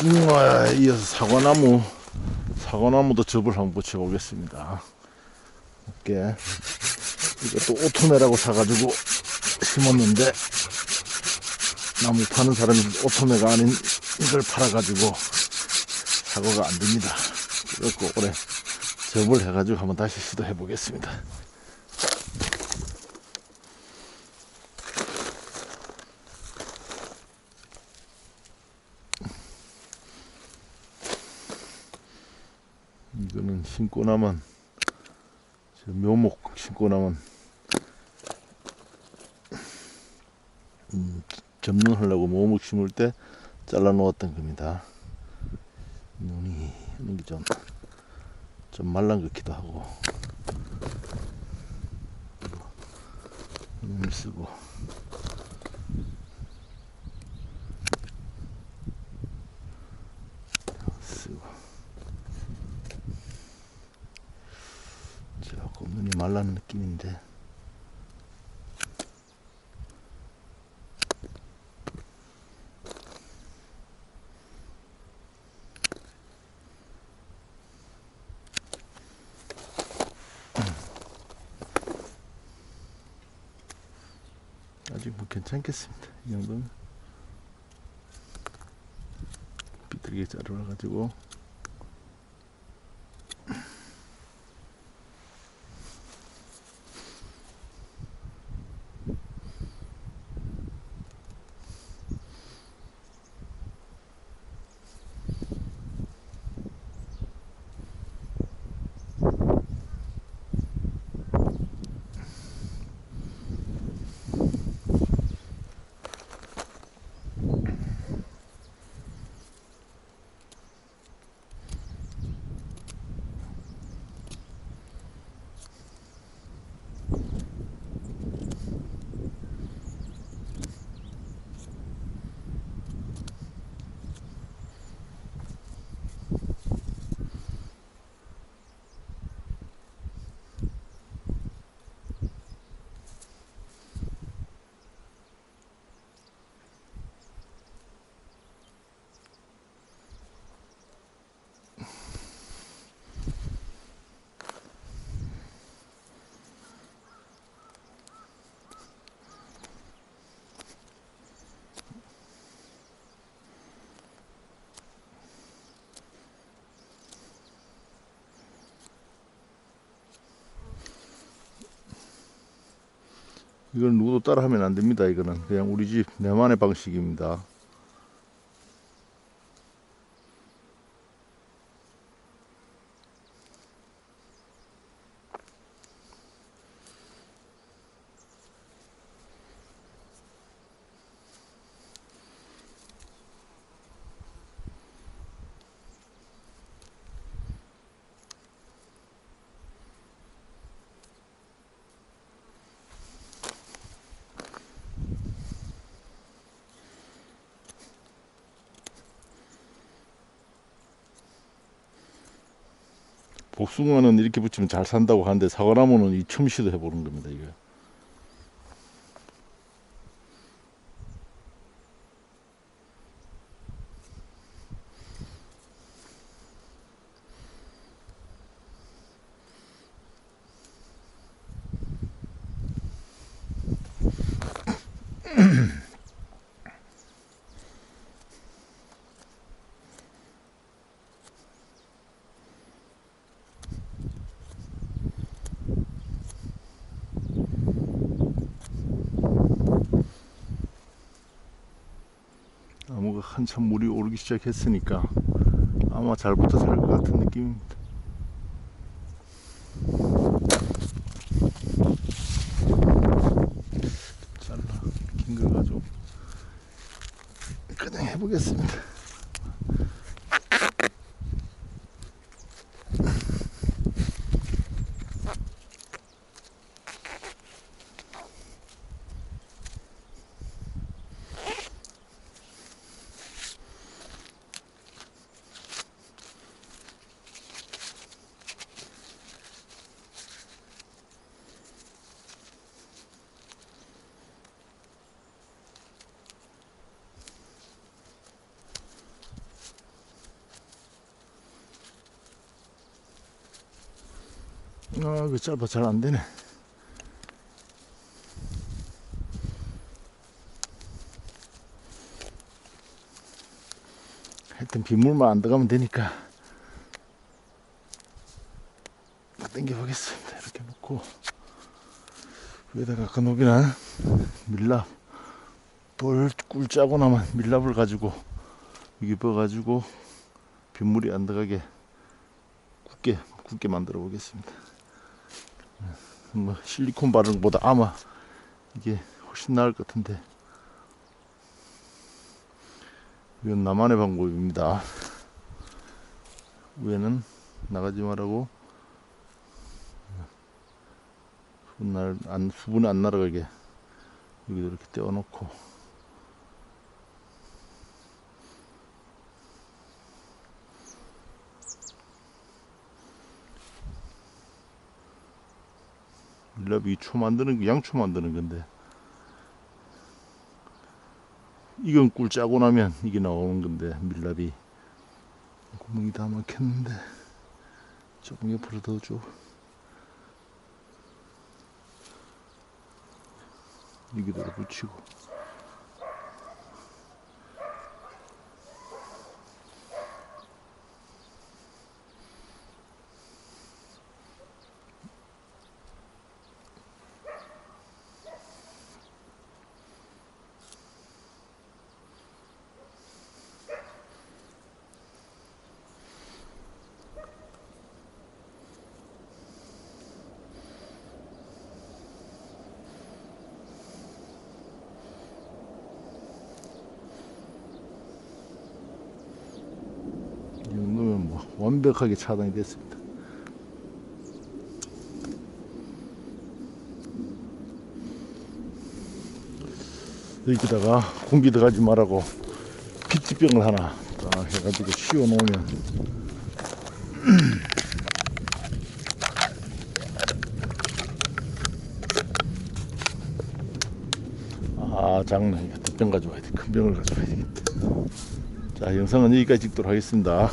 복숭아에 이어서 사과나무, 사과나무도 접을 한번 붙여보겠습니다. 이렇게. 이것도 오토메라고 사가지고 심었는데, 나무 파는 사람이 오토메가 아닌 이걸 팔아가지고 사과가 안 됩니다. 그래갖고 올해 접을 해가지고 한번 다시 시도해 보겠습니다. 이거는 신고 나면 저 묘목 신고 나면 음, 접는하려고 묘목 심을 때 잘라 놓았던 겁니다. 눈이 게좀 좀 말랑 같기도 하고 눈을 쓰고 조금 말라는 느낌인데. 아직 뭐 괜찮겠습니다. 이 정도면 비틀게 자르러 가지고 이건 누구도 따라하면 안 됩니다. 이거는 그냥 우리 집 내만의 방식입니다. 복숭아는 이렇게 붙이면 잘 산다고 하는데 사과나무는 이 처음 시도 해 보는 겁니다. 이거. 나무가 한참 물이 오르기 시작했으니까 아마 잘 붙어 살 것 같은 느낌입니다. 잘라 긴거 가지고 그냥 해보겠습니다. 아, 그 짧아 잘 안 되네. 하여튼 빗물만 안 들어가면 되니까 당겨 보겠습니다. 이렇게 놓고 위에다가 녹이는 밀랍 돌 꿀 짜고 나면 밀랍을 가지고 여기 넣어가지고 빗물이 안 들어가게 굳게 굳게 만들어 보겠습니다. 뭐 실리콘 바르는 것보다 아마 이게 훨씬 나을 것 같은데. 이건 나만의 방법입니다. 위에는 나가지 말라고. 수분 날, 안, 수분이 안 날아가게 여기도 이렇게 떼어놓고 랍이 초 만드는 게 양초 만드는 건데. 이건 꿀 짜고 나면 이게 나오는 건데 밀랍이. 구멍이 다 막혔는데. 조금 옆으로 더 줘. 여기다 붙이고 이 정도면 뭐 완벽하게 차단이 됐습니다. 여기다가 공기 들어가지 말라고 피티병을 하나 딱 해가지고 씌워 놓으면 아 장난 같은 병 가져와야 돼. 큰 병을 가져와야 되겠다. 자 영상은 여기까지 찍도록 하겠습니다.